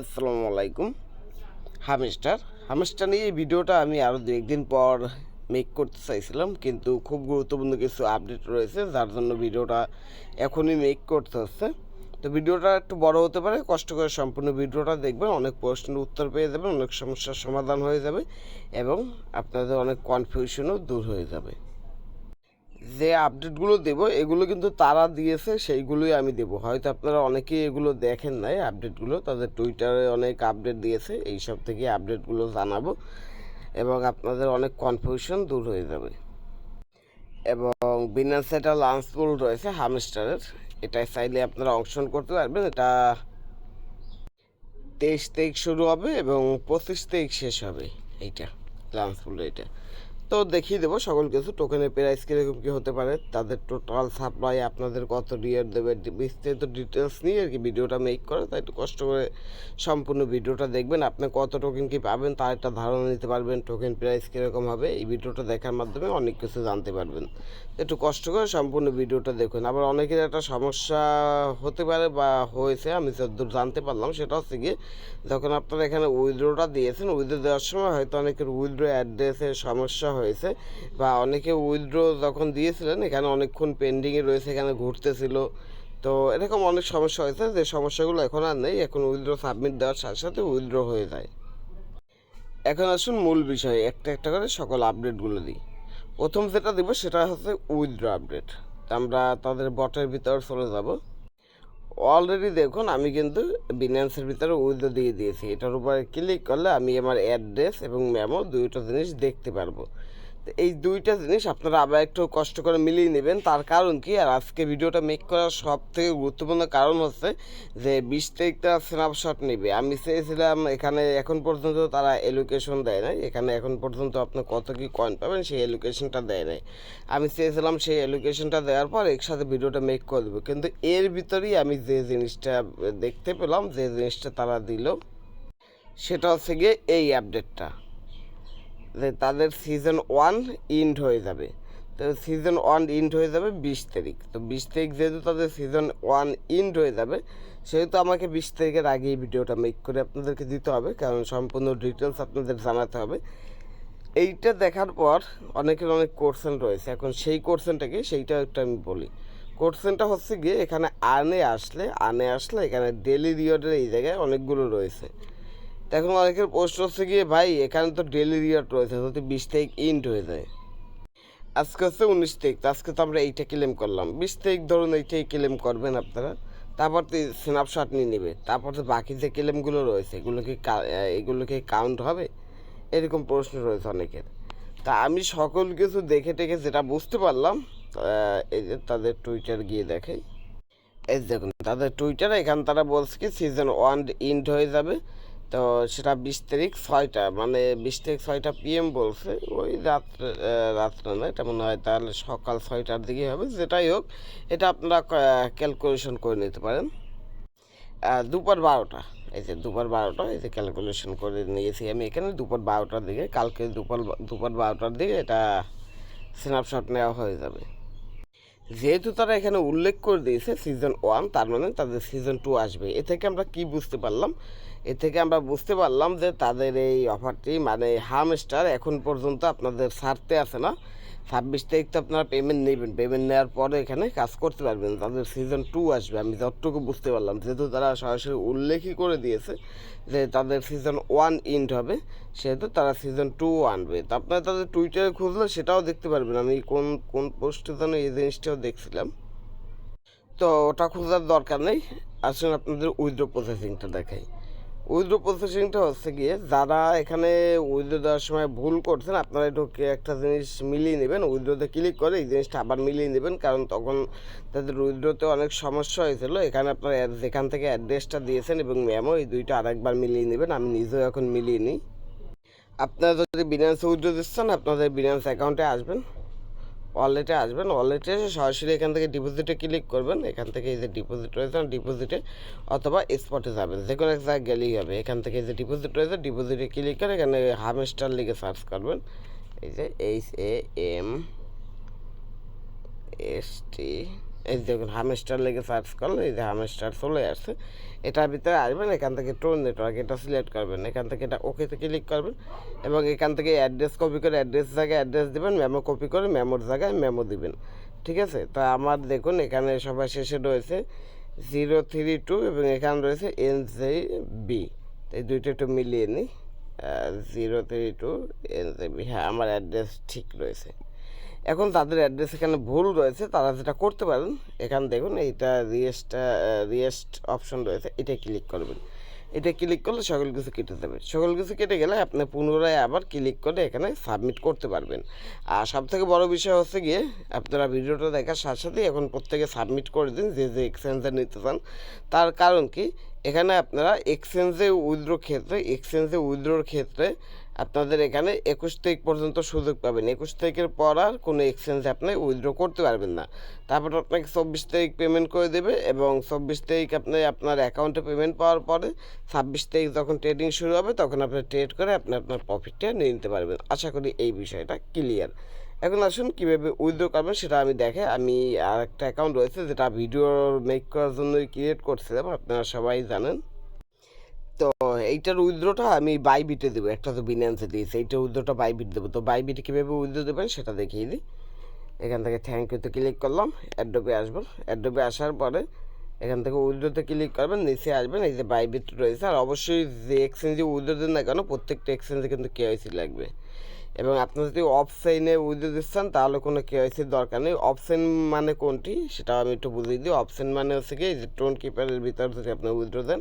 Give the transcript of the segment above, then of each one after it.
আসসালামু আলাইকুম। Hamster. Hamster নিয়ে ভিডিওটা আমি আরও দু একদিন পর মেক করতে চাইছিলাম, কিন্তু খুব গুরুত্বপূর্ণ কিছু আপডেট রয়েছে, যার জন্য ভিডিওটা এখনই মেক করতে হচ্ছে। তো ভিডিওটা একটু বড় হতে পারে, কষ্ট করে সম্পূর্ণ ভিডিওটা দেখবেন, অনেক প্রশ্নের উত্তর পেয়ে যাবেন, অনেক সমস্যার সমাধান হয়ে যাবে, এবং আপনাদের অনেক কনফিউশনও দূর হয়ে যাবে। যে আপডেটগুলো দেবো, এগুলো কিন্তু তারা দিয়েছে, সেইগুলোই আমি দেবো। হয়তো আপনারা অনেকেই এগুলো দেখেন নাই আপডেটগুলো তাদের টুইটারে অনেক আপডেট দিয়েছে এই সব থেকে আপডেটগুলো জানাব এবং আপনাদের অনেক কনফিউশন দূর হয়ে যাবে। এবং বিনান্স একটা লাঞ্চ পুল রয়েছে হামস্টারের এটাই চাইলে আপনারা অংশগ্রহণ করতে পারবেন। এটা তেইশ তারিখ শুরু হবে এবং পঁচিশ তারিখ শেষ হবে, এইটা লাঞ্চ পুল এটা। তো দেখিয়ে দেবো, সকল কিছু। টোকেনের প্রাইস কীরকম কী হতে পারে, তাদের টোটাল সাপ্লাই আপনাদের কত রিয়ার দেবে, বিস্তারিত ডিটেলস নিয়ে আর কি ভিডিওটা মেক করে, তাই একটু কষ্ট করে সম্পূর্ণ ভিডিওটা দেখবেন। আপনি কত টোকেন কি পাবেন, তার একটা ধারণা নিতে পারবেন টোকেন প্রাইস কীরকম হবে। এই ভিডিওটা দেখার মাধ্যমে অনেক কিছু জানতে পারবেন। একটু কষ্ট করে সম্পূর্ণ ভিডিওটা দেখুন। আবার অনেকের একটা সমস্যা হতে পারে বা হয়েছে, আমি যতদূর জানতে পারলাম, সেটা হচ্ছে গিয়ে যখন আপনারা এখানে উইথড্রোটা দিয়েছেন উইথড্রো দেওয়ার সময় হয়তো অনেকের উইথড্রো অ্যাড্রেসের সমস্যা হয়েছে। বা অনেকে উইথড্রো যখন দিয়েছিলেন, এখানে অনেকক্ষণ পেন্ডিংয়ে রয়েছে, এখানে ঘুরতেছিল। তো এরকম অনেক সমস্যা হয়েছে যে সমস্যাগুলো এখন আর নেই, এখন উইথড্রো সাবমিট দেওয়ার সাথে সাথে উইথড্রো হয়ে যায়। এখন আসুন মূল বিষয়, একটা একটা করে সকল আপডেটগুলো দিই। প্রথম যেটা দেবো সেটা হচ্ছে উইথড্রো আপডেট আমরা তাদের বটের ভিতরে চলে যাব। অলরেডি দেখুন, আমি কিন্তু বিনান্সের ভিতরে উইথড্রো দিয়ে দিয়েছি। এটার উপরে ক্লিক করলে আমি আমার অ্যাড্রেস এবং মেমো দুইটা জিনিস দেখতে পারব। এই দুইটা জিনিস আপনারা আবার একটু কষ্ট করে মিলিয়ে নেবেন। তার কারণ কি? আর আজকে ভিডিওটা মেক করার সব থেকে গুরুত্বপূর্ণ কারণ হচ্ছে যে, বিশ তারিখটা স্ন্যাপশট নেবে। আমি চেয়েছিলাম এখানে এখন পর্যন্ত তারা এলোকেশন দেয় নাই। এখানে এখন পর্যন্ত আপনি কত কি কয়েন পাবেন সেই এলোকেশনটা দেয় নাই। আমি চেয়েছিলাম সেই এলোকেশনটা দেওয়ার পর একসাথে ভিডিওটা মেক করে দেবো। কিন্তু এর ভিতরেই আমি যে জিনিসটা দেখতে পেলাম, যে জিনিসটা তারা দিল, সেটা হচ্ছে গিয়ে এই আপডেটটা যে তাদের সিজন ওয়ান ইন্ড হয়ে যাবে। তো সিজন ওয়ান ইন্ড হয়ে যাবে বিশ তারিখ। তো বিশ তারিখ যেহেতু তাদের সিজন ওয়ান ইন্ড হয়ে যাবে, সেহেতু আমাকে বিশ তারিখের আগে এই ভিডিওটা মেক করে আপনাদেরকে দিতে হবে, কারণ সম্পূর্ণ ডিটেলস আপনাদের জানাতে হবে। এইটা দেখার পর অনেকের অনেক কোর্সেন রয়েছে। এখন সেই কোর্সেনটাকে সেইটা একটা আমি বলি। কোর্সেনটা হচ্ছে গিয়ে এখানে আনে আসলে আনে আসলে এখানে ডেলি রিওয়ার্ডের এই জায়গায় অনেকগুলো রয়েছে। এখন অনেকের পোস্ট হচ্ছে গিয়ে, ভাই, এখানে তো ডেলি রিওয়ার্ড রয়েছে যদি বিশ তারিখ ইন্ট হয়ে যায়। আজকে হচ্ছে উনিশ তারিখ তো আজকে তো আমরা এইটা ক্লেম করলাম। বিশ তারিখ ধরুন এইটাই ক্লেম করবেন আপনারা, তারপর তো স্ন্যাপশট নিয়ে নেবে। তারপর তো বাকি যে ক্লেমগুলো রয়েছে, এগুলো কি কা- এগুলো কি কাউন্ট হবে? এরকম প্রশ্ন রয়েছে অনেকের। তা আমি সকল কিছু দেখে টেখে যেটা বুঝতে পারলাম এই যে তাদের টুইটার গিয়ে দেখাই। এই দেখুন, তাদের টুইটারে এখানে তারা বলছে কি সিজন ওয়ান ইন্ড হয়ে যাবে। তো সেটা বিশ তারিখ ছয়টা মানে বিশ তারিখ ছয়টা পিএম বলছে ওই আহ, রাত্রে না এটা মনে হয় তাহলে সকাল ছয়টার দিকে হবে যেটাই হোক এটা আপনারা ক্যালকুলেশন করে নিতে পারেন। দুপুর বারোটা এই যে দুপুর বারোটা এই যে ক্যালকুলেশন করে নিয়েছি আমি এখানে দুপুর বারোটার দিকে কালকে দুপুর দুপুর বারোটার দিকে এটা স্ন্যাপশট নেওয়া হয়ে যাবে। যেহেতু তারা এখানে উল্লেখ করে দিয়েছে সিজন ওয়ান তার মানে তাদের সিজন টু আসবে। এ থেকে আমরা কি বুঝতে পারলাম? এ থেকে আমরা বুঝতে পারলাম যে তাদের এই অফারটি মানে হামস্টার এখন পর্যন্ত আপনাদের ছাড়তে আছে না। ছাব্বিশ তারিখ তো আপনারা পেমেন্ট নেবেন। পেমেন্ট নেওয়ার পরে এখানে কাজ করতে পারবেন। তাদের সিজন টু আসবে। আমি যতটুকু বুঝতে পারলাম, যেহেতু তারা সরাসরি উল্লেখই করে দিয়েছে যে তাদের সিজন ওয়ান ইন্ড হবে, সেহেতু তারা সিজন টু আনবে। তো আপনারা তাদের টুইটারে খুঁজলে সেটাও দেখতে পারবেন। আমি কোন কোন পোস্টে যেন এই জিনিসটাও দেখছিলাম। তো ওটা খোঁজার দরকার নেই। আসুন আপনাদের উইথড্র প্রসেসিংটা দেখাই। উইথড্র প্রসেসিংটা হচ্ছে গিয়ে যারা এখানে উইথড্র দেওয়ার সময় ভুল করছেন, আপনারা একটু কে- একটা জিনিস মিলিয়ে নেবেন, উইথড্রোতে ক্লিক করে এই জিনিসটা আবার মিলিয়ে নেবেন, কারণ তখন তাদের উইথড্রোতে অনেক সমস্যা হয়েছিল। এখানে আপনারা যেখান থেকে অ্যাড্রেসটা দিয়েছেন এবং ম্যামও এই দুইটা আরেকবার মিলিয়ে নেবেন, আমি নিজেও এখন মিলিয়ে নিই। আপনারা যদি বিনান্স উইথড্রো দিচ্ছেন, আপনাদের বিনান্স অ্যাকাউন্টে আসবেন। ওয়ালেটে আসবেন ওয়ালেটে এসে সরাসরি এখান থেকে ডিপোজিটে ক্লিক করবেন, এখান থেকে এই যে ডিপোজিট রয়েছে ডিপোজিটে অথবা স্পটে যাবেন, যে কোনো এক জায়গায় গেলেই হবে, এখান থেকে এই যে ডিপোজিট রয়েছে ডিপোজিটে ক্লিক করে এখানে হামেস্টার লিখে সার্চ করবেন, এই যে H A M S T এই দেখুন হামেস্টার লেগে সার্চ করলে, এই যে হামেস্টার চলে আসছে। এটার ভিতরে আসবেন, এখান থেকে টোন নেটওয়ার্ক এটা সিলেক্ট করবেন। এখান থেকে এটা ওকেতে ক্লিক করবেন এবং এখান থেকে অ্যাড্রেস কপি করে অ্যাড্রেস জায়গায় অ্যাড্রেস দেবেন মেমো কপি করে মেমোর জায়গায় মেমো দিবেন। ঠিক আছে? তো আমার দেখুন, এখানে সবার শেষে রয়েছে জিরো থ্রি টু এবং এখানে রয়েছে এন জে বি এই দুইটা একটু মিলিয়ে নিই। Zero three two N J B হ্যাঁ আমার অ্যাড্রেস ঠিক রয়েছে। এখন তাদের অ্যাড্রেস এখানে ভুল রয়েছে, তারা যেটা করতে পারেন, এখানে দেখুন, এইটা রিয়েস্টটা রিয়েস্ট অপশন রয়েছে, এটা ক্লিক করবেন। এটা ক্লিক করলে সকল কিছু কেটে যাবে। সকল কিছু কেটে গেলে আপনি পুনরায় আবার ক্লিক করে এখানে সাবমিট করতে পারবেন। আর সবথেকে বড় বিষয় হচ্ছে গিয়ে, আপনারা ভিডিওটা দেখার সাথে সাথে এখন প্রত্যেকে সাবমিট করে দিন, যে যে এক্সচেঞ্জে নিতে চান। তার কারণ কি? এখানে আপনারা এক্সচেঞ্জে উইথড্রো ক্ষেত্রে এক্সচেঞ্জে উইথড্রোর ক্ষেত্রে আপনাদের এখানে একুশ তারিখ পর্যন্ত সুযোগ পাবেন। একুশ তারিখের পর আর কোনো এক্সচেঞ্জ আপনি উইথড্র করতে পারবেন না। তারপর আপনাকে চব্বিশ তারিখ পেমেন্ট করে দেবে এবং চব্বিশ তারিখ আপনি আপনার অ্যাকাউন্টে পেমেন্ট পাওয়ার পরে ছাব্বিশ তারিখ যখন ট্রেডিং শুরু হবে, তখন আপনি ট্রেড করে আপনি আপনার প্রফিটটা নিয়ে নিতে পারবেন। আশা করি এই বিষয়টা ক্লিয়ার এখন আসুন কীভাবে উইথড্র করবেন সেটা আমি দেখে, আমি আর একটা অ্যাকাউন্ট রয়েছে যেটা ভিডিও মেক করার জন্যই ক্রিয়েট করছিলাম, আপনারা সবাই জানেন। তো এইটার উইথড্রটা আমি বাই বিটে দেবো, একটা তো বিনান্সে দিয়েছি, এইটার উইথড্রটা বাইবিট দেবো। তো বাই বিটে কীভাবে উইথড্র দেবেন সেটা দেখিয়ে দিই। এখান থেকে থ্যাংক ইউতে ক্লিক করলাম অ্যাডোবে আসব অ্যাডোবে আসার পরে এখান থেকে উইথড্রোতে ক্লিক করবেন, নিচে আসবেন, এই যে বাইবিট রয়েছে। আর অবশ্যই যে এক্সচেঞ্জে উইদ্রোতে দেন না কেন, প্রত্যেকটা এক্সচেঞ্জে কিন্তু কেওয়াইসি লাগবে। এবং আপনি যদি অফসাইনে উইথড্রো দিচ্ছেন তাহলে কোনো কেওয়াইসির দরকার নেই। অপশন মানে কোনটি? সেটাও আমি একটু বুঝিয়ে দিই। অপশন মানে হচ্ছে কি যে টোন কিপারের ভিতর যদি আপনি উইথড্রো দেন,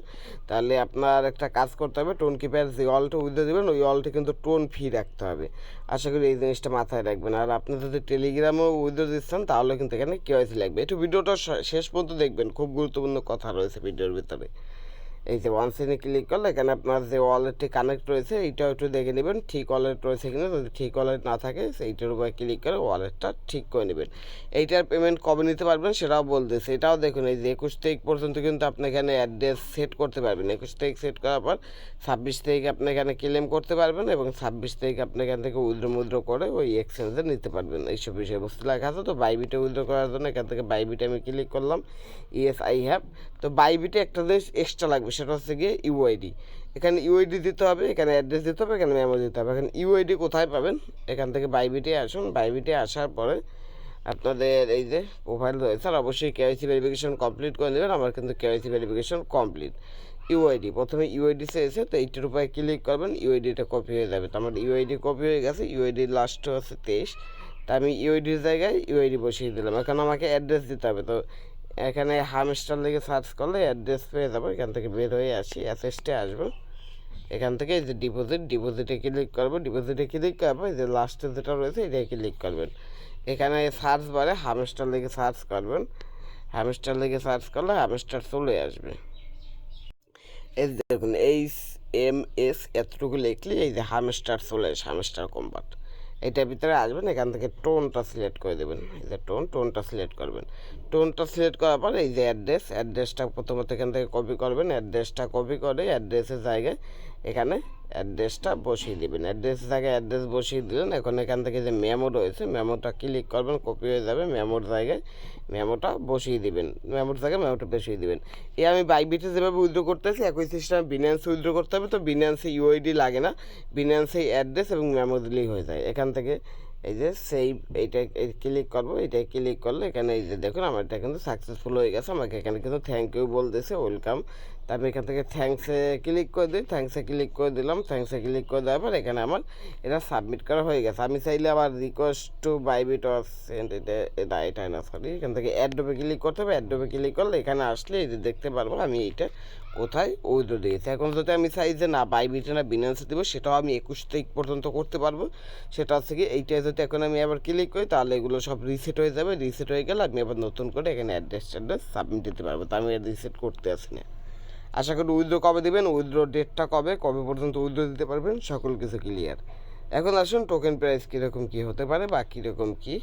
তাহলে আপনার একটা কাজ করতে হবে। টোন কিপার যে অলটা উইথড্রো দেবেন, ওই অলটা কিন্তু টোন ফি রাখতে হবে। আশা করি এই জিনিসটা মাথায় রাখবেন। আর আপনি যদি টেলিগ্রামও উইথড্রো দিচ্ছেন তাহলে কিন্তু এখানে কেওয়াইসি লাগবে। একটু ভিডিওটা শেষ পর্যন্ত দেখবেন। খুব গুরুত্বপূর্ণ কথা রয়েছে ভিডিওর ভিতরে। এই যে ওয়ান সিনে ক্লিক করলে এখানে আপনার যে ওয়ালেটটি কানেক্ট রয়েছে, এইটাও একটু দেখে নেবেন, ঠিক ওয়ালেট রয়েছে কিনা, যদি ঠিক ওয়ালেট না থাকে, সেইটার উপরে ক্লিক করে ওয়ালেটটা ঠিক করে নেবেন। এইটার পেমেন্ট কবে নিতে পারবেন সেটাও বলতেছে। এটাও দেখুন, এই যে একুশ তারিখ পর্যন্ত কিন্তু আপনি এখানে অ্যাড্রেস সেট করতে পারবেন। একুশ তারিখ সেট করার পর ছাব্বিশ তারিখ আপনি এখানে ক্লেম করতে পারবেন এবং ছাব্বিশ তারিখ আপনি এখান থেকে উইথড্র মুদ্র করে ওই এক্সচেঞ্জে নিতে পারবেন। এইসব বিষয়বস্তু লেখা আছে, তো বাইবিটা উইথড্র করার জন্য এখান থেকে বাইবিটা আমি ক্লিক করলাম। ইয়েস আই হ্যাভ তো বাইবিটে একটা জিনিস এক্সট্রা লাগবে সেটা হচ্ছে গিয়ে ইউআইডি এখানে ইউআইডি দিতে হবে এখানে অ্যাড্রেস দিতে হবে এখানে মেমো দিতে হবে এখানে ইউআইডি কোথায় পাবেন এখান থেকে বাইবিটে আসুন বাইবিটে আসার পরে আপনাদের এই যে প্রোফাইল রয়েছে আর অবশ্যই কেওয়াইসি ভেরিফিকেশন কমপ্লিট করে নেবেন আমার কিন্তু কেওয়াইসি ভেরিফিকেশন কমপ্লিট ইউআইডি প্রথমে ইউআইডি এসে তো এইটার উপরে ক্লিক করবেন ইউআইডিটা কপি হয়ে যাবে তো আমার ইউআইডি কপি হয়ে গেছে ইউআইডি লাস্ট হচ্ছে তেইশ তা আমি ইউআইডির জায়গায় ইউআইডি বসিয়ে দিলাম এখন আমাকে অ্যাড্রেস দিতে হবে তো এখানে হামস্টার লেগে সার্চ করলে অ্যাড্রেস পেয়ে যাব, এখান থেকে বের হয়ে আসি অ্যাসেসটে আসব। এখান থেকে এই যে ডিপোজিট ডিপোজিটে ক্লিক করব ডিপোজিটে ক্লিক করব এই যে লাস্টে যেটা রয়েছে, এটাই ক্লিক করবেন। এখানে সার্চ বারে হামস্টার লেগে সার্চ করবেন। হামস্টার লেগে সার্চ করলে হামস্টার চলে আসবে। এই দেখুন, এইচ এম এস এতটুকু লিখলে এই যে হামস্টার চলে আসে হামস্টার কম্পার্ট এটার ভিতরে আসবেন, এখান থেকে টোনটা সিলেক্ট করে দেবেন। এই যে টোন, টোনটা সিলেক্ট করবেন। টোনটা সিলেক্ট করার পর এই যে অ্যাড্রেস, অ্যাড্রেসটা প্রথমত এখান থেকে কপি করবেন। অ্যাড্রেসটা কপি করে অ্যাড্রেসের জায়গায় এখানে অ্যাড্রেসটা বসিয়ে দেবেন। অ্যাড্রেস জায়গায় অ্যাড্রেস বসিয়ে দিলেন। এখন এখান থেকে যে মেমো রয়েছে, মেমোটা ক্লিক করবেন, কপি হয়ে যাবে, মেমোর জায়গায় মেমোটা বসিয়ে দিবেন। মেমোর জায়গায় মেমোটা বসিয়ে দিবেন। এ আমি বাইবিটে যেভাবে উইথড্র করতেছি, একই সিস্টেম বিনান্সে উইথড্র করতে হবে, তো বিনান্সে ইউআইডি লাগে না। বিনান্সে অ্যাড্রেস এবং মেমো দিলেই হয়ে যায়। এখান থেকে এই যে সেই এইটা ক্লিক করব, এইটা ক্লিক করলে এখানে এই যে দেখুন আমার এটা কিন্তু সাকসেসফুল হয়ে গেছে। আমাকে এখানে কিন্তু থ্যাংক ইউ বলতেছে ওয়েলকাম তা আমি এখান থেকে থ্যাংকসে ক্লিক করে দিই থ্যাংকসে ক্লিক করে দিলাম থ্যাংকসে ক্লিক করে দেওয়ার পর এখানে আমার এটা সাবমিট করা হয়ে গেছে। আমি চাইলে আবার রিকোয়েস্ট টু বাইবিট সেন্ড এটা এটা এটা না সরি এখান থেকে অ্যাডোবে ক্লিক করতে হবে অ্যাডোবে ক্লিক করলে এখানে আসলে এই যে দেখতে পারব আমি এইটা কোথায় উইথড্র দিয়েছি। এখন যদি আমি চাই যে না বাইবিটে না বিনান্সে দেবো, সেটাও আমি একুশ তারিখ পর্যন্ত করতে পারব। সেটা হচ্ছে কি এইটাই যদি এখন আমি আবার ক্লিক করি, তাহলে এগুলো সব রিসেট হয়ে যাবে। রিসেট হয়ে গেলে আমি আবার নতুন করে এখানে অ্যাড্রেস ট্যাড্রেস সাবমিট দিতে পারব। তা আমি রিসেট করতে আসি না। আশা করি উইথড্র কবে দেবেন, উইথড্র ডেটটা কবে কবে পর্যন্ত উইথড্র দিতে পারবেন, সকল কিছু ক্লিয়ার এখন আসুন টোকেন প্রাইস কীরকম কী হতে পারে বা কীরকম কী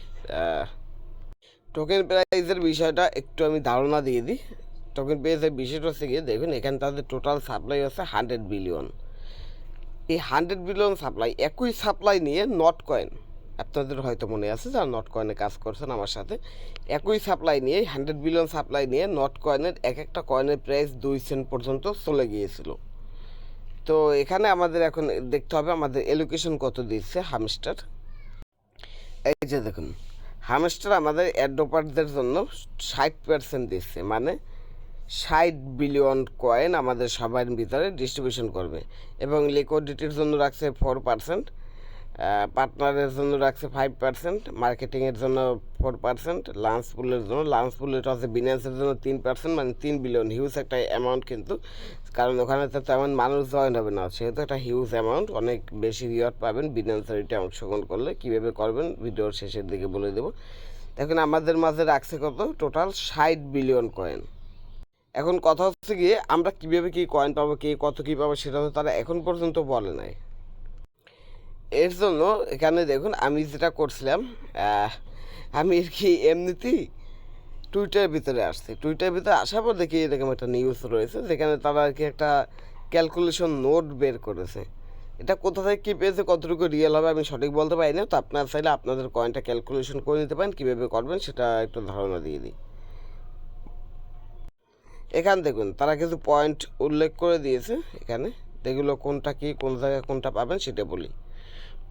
টোকেন প্রাইসের বিষয়টা একটু আমি ধারণা দিয়ে দিই। টোকেন প্রাইসের বিষয়টা হচ্ছে গিয়ে, দেখুন, এখানে তাদের টোটাল সাপ্লাই হচ্ছে হান্ড্রেড বিলিয়ন এই হান্ড্রেড বিলিয়ন সাপ্লাই একই সাপ্লাই নিয়ে নট কয়েন আপনাদের হয়তো মনে আছে যারা নট কয়েনে কাজ করছেন আমার সাথে, একই সাপ্লাই নিয়ে হান্ড্রেড বিলিয়ন সাপ্লাই নিয়ে নট কয়েনের এক একটা কয়েনের প্রাইস দুই সেন্ট পর্যন্ত চলে গিয়েছিল। তো এখানে আমাদের এখন দেখতে হবে আমাদের এলোকেশন কত দিচ্ছে হামস্টার এই যে দেখুন হামস্টার আমাদের অ্যাডোপারদের জন্য ষাট পার্সেন্ট দিচ্ছে মানে ষাট বিলিয়ন কয়েন আমাদের সবার ভিতরে ডিস্ট্রিবিউশন করবে এবং লিকুইডিটির জন্য রাখছে ফোর পার্সেন্ট পার্টনারের জন্য রাখছে ফাইভ পার্সেন্ট মার্কেটিংয়ের জন্য ফোর পার্সেন্ট লাঞ্চ পুলের জন্য লাঞ্চ পুলের হচ্ছে বিনান্সের জন্য তিন পার্সেন্ট মানে তিন বিলিয়ন হিউজ একটা অ্যামাউন্ট কিন্তু। কারণ ওখানে তো তেমন মানুষ জয়েন হবে না, সেহেতু একটা হিউজ অ্যামাউন্ট অনেক বেশি রিওয়ার্ড পাবেন বিনান্সের এটা অংশগ্রহণ করলে। কীভাবে করবেন? ভিডিওর শেষের দিকে বলে দেবো। দেখুন, আমাদের মাঝে রাখছে কত? টোটাল ষাট বিলিয়ন কয়েন এখন কথা হচ্ছে গিয়ে আমরা কীভাবে কী কয়েন পাবো, কে কত কী পাবো, সেটা তো তারা এখন পর্যন্ত বলে নাই। এর জন্য এখানে দেখুন, আমি যেটা করছিলাম আমি আর কি এমনিতেই টুইটারের ভিতরে আসছি। টুইটারের ভিতরে আসার পর দেখি এরকম একটা নিউজ রয়েছে, যেখানে তারা আর কি একটা ক্যালকুলেশন নোট বের করেছে। এটা কোথা থেকে কী পেয়েছে, কতটুকু রিয়েল হবে, আমি সঠিক বলতে পারি না, তো আপনার চাইলে আপনাদের কয়েনটা ক্যালকুলেশন করে নিতে পারেন, কীভাবে করবেন সেটা একটু ধারণা দিয়ে দিই। এখান দেখুন, তারা কিছু পয়েন্ট উল্লেখ করে দিয়েছে, এখানে। যেগুলো কোনটা কি, কোন জায়গায় কোনটা পাবেন সেটা বলি।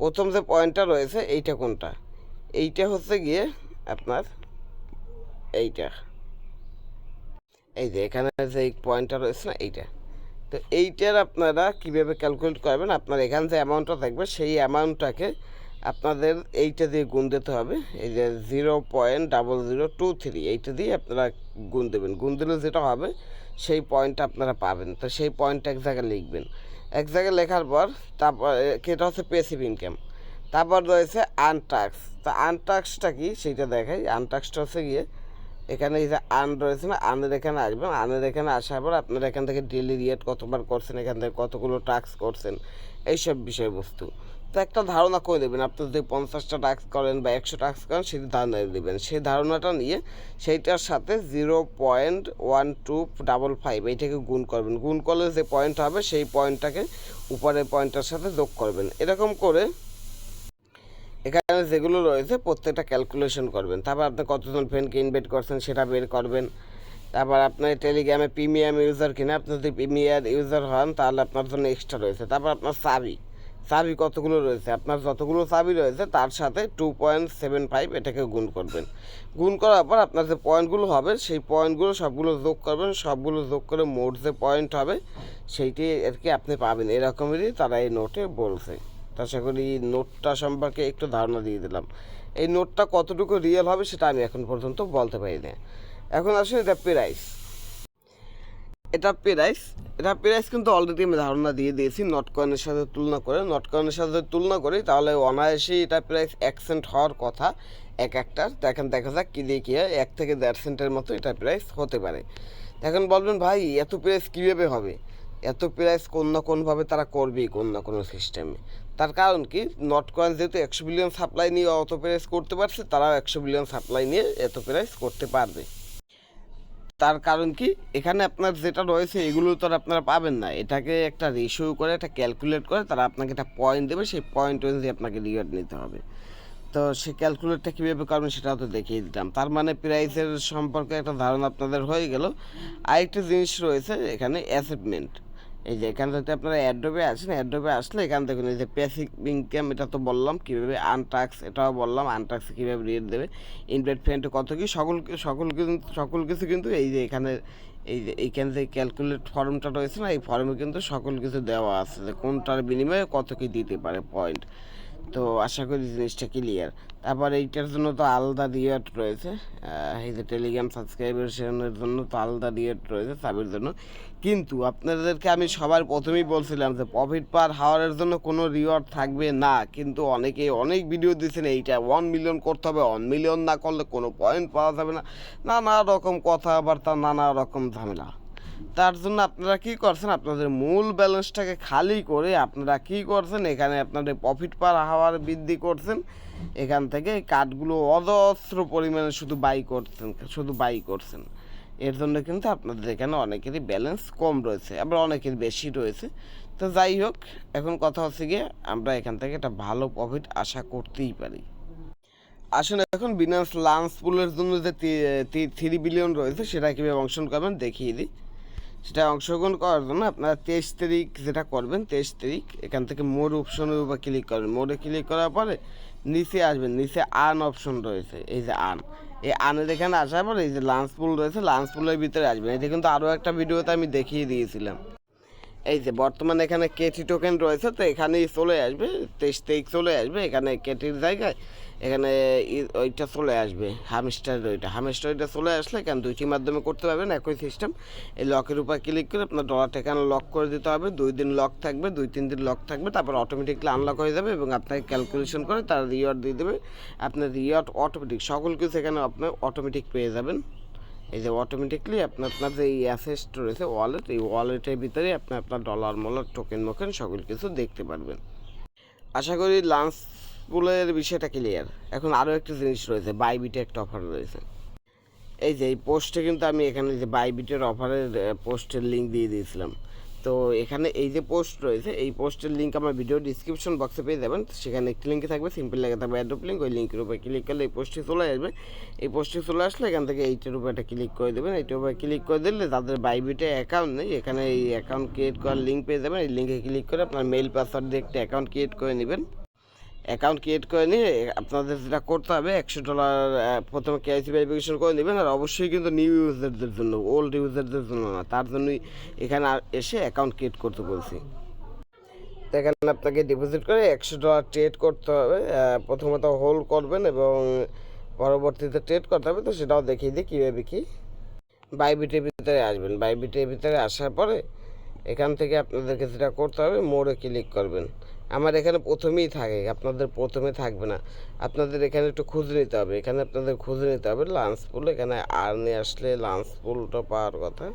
প্রথম যে পয়েন্টটা রয়েছে, এইটা কোনটা? এইটা হচ্ছে গিয়ে আপনার এইটা। এই যে এখানে যে পয়েন্টটা রয়েছে না, এইটা। তো এইটার আপনারা কীভাবে ক্যালকুলেট করবেন? আপনার এখানে যে অ্যামাউন্টটা থাকবে, সেই অ্যামাউন্টটাকে আপনাদের এইটা দিয়ে গুণ দিতে হবে। এই যে zero point double zero two three এইটা দিয়ে আপনারা গুণ দেবেন। গুণ দিলে যেটা হবে, সেই পয়েন্টটা আপনারা পাবেন। তো সেই পয়েন্টটা এক জায়গায় লিখবেন। এক জায়গায় লেখার পর তারপর এটা হচ্ছে পেসিভ ইনকাম তারপর রয়েছে আনটাক্স তো আনটাক্সটা কি? সেইটা দেখাই। আনটাক্সটা হচ্ছে গিয়ে, এখানে এই যে আন রয়েছে না আনের এখানে আসবেন। আনের এখানে আসার পর আপনার এখান থেকে ডেলি রিয়েট কতবার করছেন, এখান থেকে কতগুলো টাস্ক করছেন এইসব বিষয়বস্তু। তো একটা ধারণা করে দেবেন আপনি যদি পঞ্চাশটা টাস্ক করেন বা একশো টাস্ক করেন সেটি ধারণা দেবেন। সেই ধারণাটা নিয়ে সেইটার সাথে zero point one two double five এইটাকে গুণ করবেন। গুণ করলে যে পয়েন্ট হবে, সেই পয়েন্টটাকে উপরের পয়েন্টটার সাথে যোগ করবেন। এরকম করে এখানে যেগুলো রয়েছে, প্রত্যেকটা ক্যালকুলেশন করবেন। তারপর আপনি কতজন ফ্রেন্ডকে ইনভাইট করছেন, সেটা বের করবেন। তারপর আপনার টেলিগ্রামে প্রিমিয়াম ইউজার কিনে, আপনি যদি প্রিমিয়ার ইউজার হন, তাহলে আপনার জন্য এক্সট্রা রয়েছে। তারপর আপনার চাবি। চাবি কতগুলো রয়েছে? আপনার যতগুলো চাবি রয়েছে, তার সাথে টু পয়েন্ট সেভেন ফাইভ এটাকে গুণ করবেন। গুণ করার পর আপনার যে পয়েন্টগুলো হবে, সেই পয়েন্টগুলো সবগুলো যোগ করবেন। সবগুলো যোগ করে মোট যে পয়েন্ট হবে, সেইটি আর কি আপনি পাবেন। এরকমেরই তারা এই নোটে বলছে। তো আশা করি নোটটা সম্পর্কে একটু ধারণা দিয়ে দিলাম। এই নোটটা কতটুকু রিয়েল হবে, সেটা আমি এখন পর্যন্ত বলতে পারি না এখন আসলে এটা প্রাইস এটা প্রাইস এটা প্রাইস কিন্তু অলরেডি আমি ধারণা দিয়ে দিয়েছি নট কয়েনের সাথে তুলনা করে। নট কয়েনের সাথে তুলনা করি, তাহলে অনায়াসেই এটা প্রাইস এক সেন্ট হওয়ার কথা এক একটার। তো এখন দেখা যাক কী দিয়ে কী হয়। এক থেকে দেড় সেন্টের মতো এটা প্রাইস হতে পারে। এখন বলবেন, ভাই, এত প্রাইস কীভাবে হবে? এত প্রাইস কোন না কোনভাবে তারা করবেই কোন না কোনো সিস্টেমে তার কারণ কি? নট কয়েন যেহেতু একশো বিলিয়ন সাপ্লাই নিয়ে অত প্রাইস করতে পারছে, তারাও একশো বিলিয়ন সাপ্লাই নিয়ে এত প্রাইস করতে পারবে। তার কারণ কি? এখানে আপনার যেটা রয়েছে, এগুলো তো আর আপনারা পাবেন না। এটাকে একটা রেশিও করে, একটা ক্যালকুলেট করে তারা আপনাকে একটা পয়েন্ট দেবে, সেই পয়েন্ট অনুযায়ী আপনাকে রিওয়ার্ড নিতে হবে। তো সে ক্যালকুলেটটা কীভাবে করবেন সেটাও তো দেখিয়ে দিতাম তার মানে প্রাইসের সম্পর্কে একটা ধারণা আপনাদের হয়ে গেল। আরেকটা জিনিস রয়েছে, এখানে অ্যাসেটমেন্ট এই যে এখান থেকে আপনারা অ্যাডোবে আসেন অ্যাডোবে আসলে এখান থেকে এই যে প্যাসিভ ইনকাম এটা তো বললাম, কীভাবে আনটাক্স এটাও বললাম আনটাক্স কীভাবে রেট দেবে ইনভেট ফ্রেন্ড কত কী, সকল সকল সকল কিছু কিন্তু এই যে এখানে, এই যে এইখান থেকে ক্যালকুলেট ফর্মটা রয়েছে না, এই ফর্মে কিন্তু সকল কিছু দেওয়া আছে যে কোনটার বিনিময়ে কত কী দিতে পারে পয়েন্ট তো আশা করি জিনিসটা ক্লিয়ার তারপর এইটার জন্য তো আলাদা রিওয়ার্ড রয়েছে। এই যে টেলিগ্রাম সাবস্ক্রাইবেশনের জন্য তো আলাদা রিওয়ার্ড রয়েছে সাবের জন্য। কিন্তু আপনাদেরকে আমি সবার প্রথমেই বলছিলাম যে প্রফিট পার হাওয়ারের জন্য কোনো রিওয়ার্ড থাকবে না। কিন্তু অনেকে অনেক ভিডিও দিয়েছেন, এইটা ওয়ান মিলিয়ন করতে হবে ওয়ান মিলিয়ন না করলে কোনো পয়েন্ট পাওয়া যাবে না। নানা রকম কথাবার্তা, নানা রকম ঝামেলা। তার জন্য আপনারা কি করছেন? আপনাদের মূল ব্যালেন্সটাকে খালি করে আপনারা কি করছেন? এখানে আপনাদের প্রফিট পার হাওয়ার বৃদ্ধি করছেন। এখান থেকে কার্ডগুলো অজস্র পরিমাণে শুধু বাই করছেন, শুধু বাই করছেন। এর জন্য কিন্তু আপনাদের এখানে অনেকেরই ব্যালেন্স কম রয়েছে, আবার অনেকের বেশি রয়েছে। তো যাই হোক, এখন কথা হচ্ছে গিয়ে আমরা এখান থেকে একটা ভালো প্রফিট আশা করতেই পারি। আসলে এখন বিনান্স লান্স পুলের জন্য যে থ্রি বিলিয়ন রয়েছে, সেটা কীভাবে অংশগ্রহণ করবেন দেখিয়ে দিই। সেটা অংশগ্রহণ করার জন্য আপনারা তেইশ তারিখ যেটা করবেন, তেইশ তারিখ এখান থেকে মোড় অপশনের উপর ক্লিক করবেন। মোড়ে ক্লিক করার পরে নিচে আসবেন, নিচে আন অপশন রয়েছে, এই যে আন এই আনের এখানে আসার পরে এই যে লাঞ্চ পুল রয়েছে লাঞ্চ পুলের ভিতরে আসবেন। এটা কিন্তু আরও একটা ভিডিওতে আমি দেখিয়ে দিয়েছিলাম। এই যে বর্তমানে এখানে কেটি টোকেন রয়েছে, তো এখানেই চলে আসবে, তেইশ তেইশ চলে আসবে, এখানে কেটির জায়গায় এখানে ওইটা চলে আসবে হামস্টার ওইটা হামস্টার ওইটা চলে আসলে এখানে দুইটির মাধ্যমে করতে পারবেন, একই সিস্টেম এই লকের উপর ক্লিক করে আপনার ডলারটা এখানে লক করে দিতে হবে, দুই দিন লক থাকবে, দুই, তিন দিন লক থাকবে, তারপর অটোমেটিকলি আনলক হয়ে যাবে এবং আপনাকে ক্যালকুলেশন করে তার রিওয়ার্ড দিয়ে দেবে। আপনার রিওয়ার্ড অটোমেটিক সকল কিছু এখানে আপনি অটোমেটিক পেয়ে যাবেন। এই যে অটোমেটিকলি আপনি আপনার যে এই অ্যাসেস্ট রয়েছে ওয়ালেট এই ওয়ালেটের ভিতরে আপনি আপনার ডলার মলার টোকেন মোকেন সকল কিছু দেখতে পারবেন। আশা করি লাঞ্চ পুলের বিষয়টা ক্লিয়ার এখন আরও একটা জিনিস রয়েছে বাইবিটে একটা অফার রয়েছে। এই যে এই পোস্টে কিন্তু আমি এখানে যে বাইবিটের অফারের পোস্টের লিঙ্ক দিয়ে দিয়েছিলাম। তো এখানে এই যে পোস্ট রয়েছে, এই পোস্টের লিঙ্ক আমার ভিডিও ডিসক্রিপশন বক্সে পেয়ে যাবেন। সেখানে একটি লিঙ্কে থাকবে সিম্পল লেগে থাকবে অ্যাড্রপ লিঙ্ক ওই লিঙ্কের উপরে ক্লিক করলে এই পোস্টটি চলে আসবে। এই পোস্টটি চলে আসলে এখান থেকে এইটার উপরে একটা ক্লিক করে দেবেন। এইটার উপরে ক্লিক করে দিলে তাদের বাইবিটে অ্যাকাউন্ট নেই, এখানে এই অ্যাকাউন্ট ক্রিয়েট করার লিঙ্ক পেয়ে যাবেন। এই লিঙ্কে ক্লিক করে আপনার মেইল পাসওয়ার্ড দিয়ে একটা অ্যাকাউন্ট ক্রিয়েট করে নেবেন। অ্যাকাউন্ট ক্রিয়েট করে নিয়ে আপনাদের যেটা করতে হবে, একশো ডলার প্রথমে কেআইসি ভেরিফিকেশন করে নেবেন, আর অবশ্যই কিন্তু নিউ ইউজারদের জন্য ওল্ড ইউজারদের জন্য না, তার জন্যই এখানে এসে অ্যাকাউন্ট ক্রিয়েট করতে বলছি। এখানে আপনাকে ডিপোজিট করে একশো ডলার ট্রেড করতে হবে প্রথমত হোল্ড করবেন এবং পরবর্তীতে ট্রেড করতে হবে, তো সেটাও দেখিয়ে দিই কীভাবে কী। বাইবিটের ভিতরে আসবেন বাইবিটের ভিতরে আসার পরে এখান থেকে আপনাদেরকে যেটা করতে হবে মোড়ে ক্লিক করবেন। আমার এখানে প্রথমেই থাকে, আপনাদের প্রথমে থাকবে না। আপনাদের এখানে একটু খুঁজে নিতে হবে, এখানে আপনাদের খুঁজে নিতে হবে লাঞ্চ পুল এখানে আর নিয়ে আসলে লাঞ্চ পুলটা পাওয়ার কথা।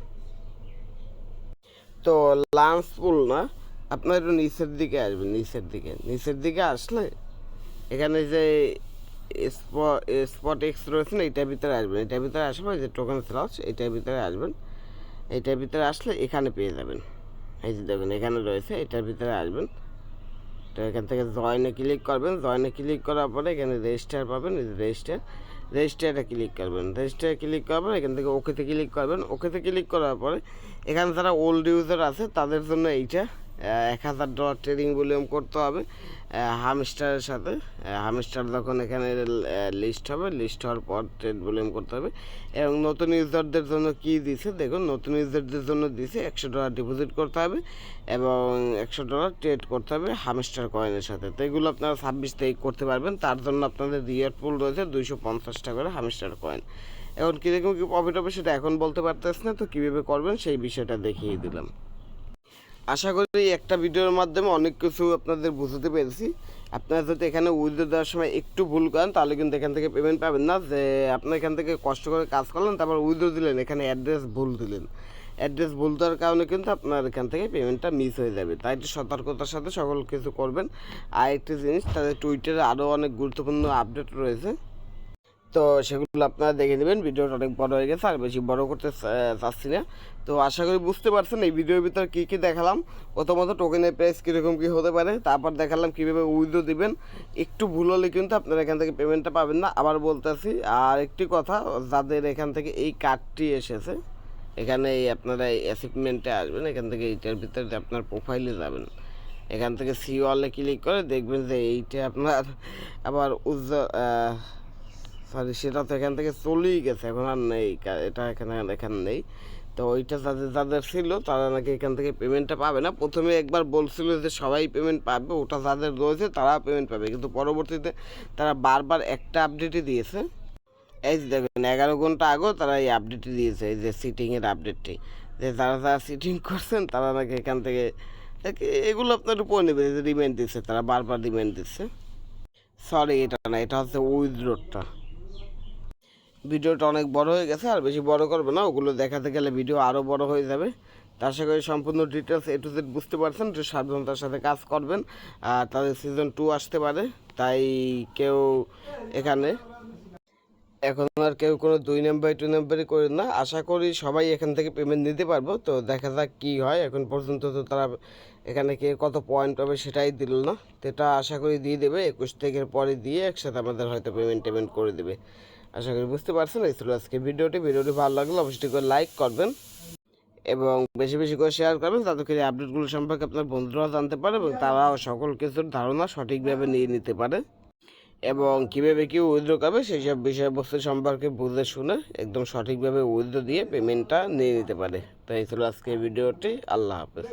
তো লাঞ্চ পুল না, আপনার একটু নিচের দিকে আসবেন, নিচের দিকে। নিচের দিকে আসলে এখানে যে স্পট এক্স রয়েছে না, এটার ভিতরে আসবেন। এটার ভিতরে আসবে যে টোকেন স্লস এটার ভিতরে আসবেন। এটার ভিতরে আসলে এখানে পেয়ে যাবেন। এই যে দেখুন, এখানে রয়েছে, এটার ভিতরে আসবেন। তো এখান থেকে জয়নে ক্লিক করবেন। জয়নে ক্লিক করার পরে এখানে রেজিস্টার পাবেন। রেজিস্টার রেজিস্টারে ক্লিক করবেন। রেজিস্টারে ক্লিক করার পরে এখান থেকে ওকেতে ক্লিক করবেন। ওকেতে ক্লিক করার পরে এখানে যারা ওল্ড ইউজার আছে, তাদের জন্য এইটা এক হাজার ডলার ট্রেডিং ভলিউম করতে হবে। হামস্টারের সাথে। হামস্টার যখন এখানে লিস্ট হবে। লিস্ট হওয়ার পর ট্রেড ভলিউম করতে হবে। এবং নতুন ইউজারদের জন্য কি দিছে? দেখুন, নতুন ইউজারদের জন্য দিছে একশো ডলার ডিপোজিট করতে হবে এবং একশো ডলার ট্রেড করতে হবে হামস্টার কয়েনের সাথে। তো এগুলো আপনারা ছাব্বিশ তারিখ করতে পারবেন। তার জন্য আপনাদের রিয়ার পুল রয়েছে দুইশো পঞ্চাশ টাকা করে হামস্টার কয়েন এখন কীরকম কী প্রফিট হবে সেটা এখন বলতে পারতেছ না। তো কীভাবে করবেন সেই বিষয়টা দেখিয়ে দিলাম। আশা করি একটা ভিডিওর মাধ্যমে অনেক কিছু আপনাদের বুঝতে পেরেছি। আপনারা যদি এখানে উইথড্র দেওয়ার সময় একটু ভুল করেন, তাহলে কিন্তু এখান থেকে পেমেন্ট পাবেন না। যে আপনি এখান থেকে কষ্ট করে কাজ করলেন, তারপর উইথড্র দিলেন, এখানে অ্যাড্রেস ভুল দিলেন। অ্যাড্রেস ভুল দেওয়ার কারণে কিন্তু আপনার এখান থেকে পেমেন্টটা মিস হয়ে যাবে। তাই একটু সতর্কতার সাথে সকল কিছু করবেন। আর একটি জিনিস, তাদের টুইটারে আরও অনেক গুরুত্বপূর্ণ আপডেট রয়েছে। তো সেগুলো আপনারা দেখে নেবেন। ভিডিওটা অনেক বড় হয়ে গেছে, আর বেশি বড় করতে চাচ্ছি না। তো আশা করি বুঝতে পারছেন এই ভিডিওর ভিতরে কী কী দেখালাম। প্রথমত টোকেনের প্রাইস কীরকম কী হতে পারে, তারপর দেখালাম কীভাবে উইথও দিবেন। একটু ভুল হলে কিন্তু আপনারা এখান থেকে পেমেন্টটা পাবেন না, আবার বলতেছি। আর একটি কথা, যাদের এখান থেকে এই কার্ডটি এসেছে, এখানে এই আপনারা এই অ্যাসিপমেন্টে আসবেন, এখান থেকে এইটার ভিতরে আপনার প্রোফাইলে যাবেন। এখান থেকে সি ওয়ালে ক্লিক করে দেখবেন যে এইটা আপনার আবার উজ্জ্বল সরি সেটা তো এখান থেকে চলেই গেছে, এখন আর নেই এটা এখানে এখানে নেই। তো ওইটা যাদের যাদের ছিল তারা নাকি এখান থেকে পেমেন্টটা পাবে না। প্রথমে একবার বলছিল যে সবাই পেমেন্ট পাবে, ওটা যাদের রয়েছে তারা পেমেন্ট পাবে। কিন্তু পরবর্তীতে তারা বারবার একটা আপডেটই দিয়েছে। এই যে দেখুন, এগারো ঘণ্টা আগেও তারা এই আপডেটটি দিয়েছে, এই যে সিটিংয়ের আপডেটটি যে যারা যারা সিটিং করছেন তারা নাকি এখান থেকে এগুলো আপনার উপর নেবে যে রিমাইন্ড দিচ্ছে তারা বারবার রিমাইন্ড দিচ্ছে। সরি এটা না, এটা হচ্ছে উইথড্রটা ভিডিওটা অনেক বড় হয়ে গেছে, আর বেশি বড় করবে না, ওগুলো দেখাতে গেলে ভিডিও আরও বড় হয়ে যাবে। আশা করি সম্পূর্ণ ডিটেলস এ টু জেড বুঝতে পারছেন একটু সাবধানতার সাথে কাজ করবেন, আর তাদের সিজন টু আসতে পারে, তাই কেউ এখানে এখন আর কেউ কোনো দুই নাম্বার টু নাম্বারই করে না। আশা করি সবাই এখান থেকে পেমেন্ট নিতে পারব, তো দেখা যাক কী হয়। এখন পর্যন্ত তো তারা এখানে কে কত পয়েন্ট পাবে সেটাই দিল না। তো এটা আশা করি দিয়ে দেবে, একুশ তারিখের পরে দিয়ে একসাথে আমাদের হয়তো পেমেন্ট টেমেন্ট করে দেবে। আশা করি বুঝতে পারছেন, এই ছিল আজকে ভিডিওটি। ভিডিওটি ভালো লাগলে অবশ্যই করে লাইক করবেন এবং বেশি বেশি করে শেয়ার করবেন তাতে করে আপডেটগুলো সম্পর্কে আপনার বন্ধুরাও জানতে পারে এবং তারাও সকল কিছুর ধারণা সঠিকভাবে নিয়ে নিতে পারে এবং কীভাবে কী উইথড্র করবে সেই সব বিষয়বস্তু সম্পর্কে বুঝে শুনে একদম সঠিকভাবে উইথড্র দিয়ে পেমেন্টটা নিয়ে নিতে পারে। তো এই ছিল আজকে ভিডিওটি। আল্লাহ হাফেজ।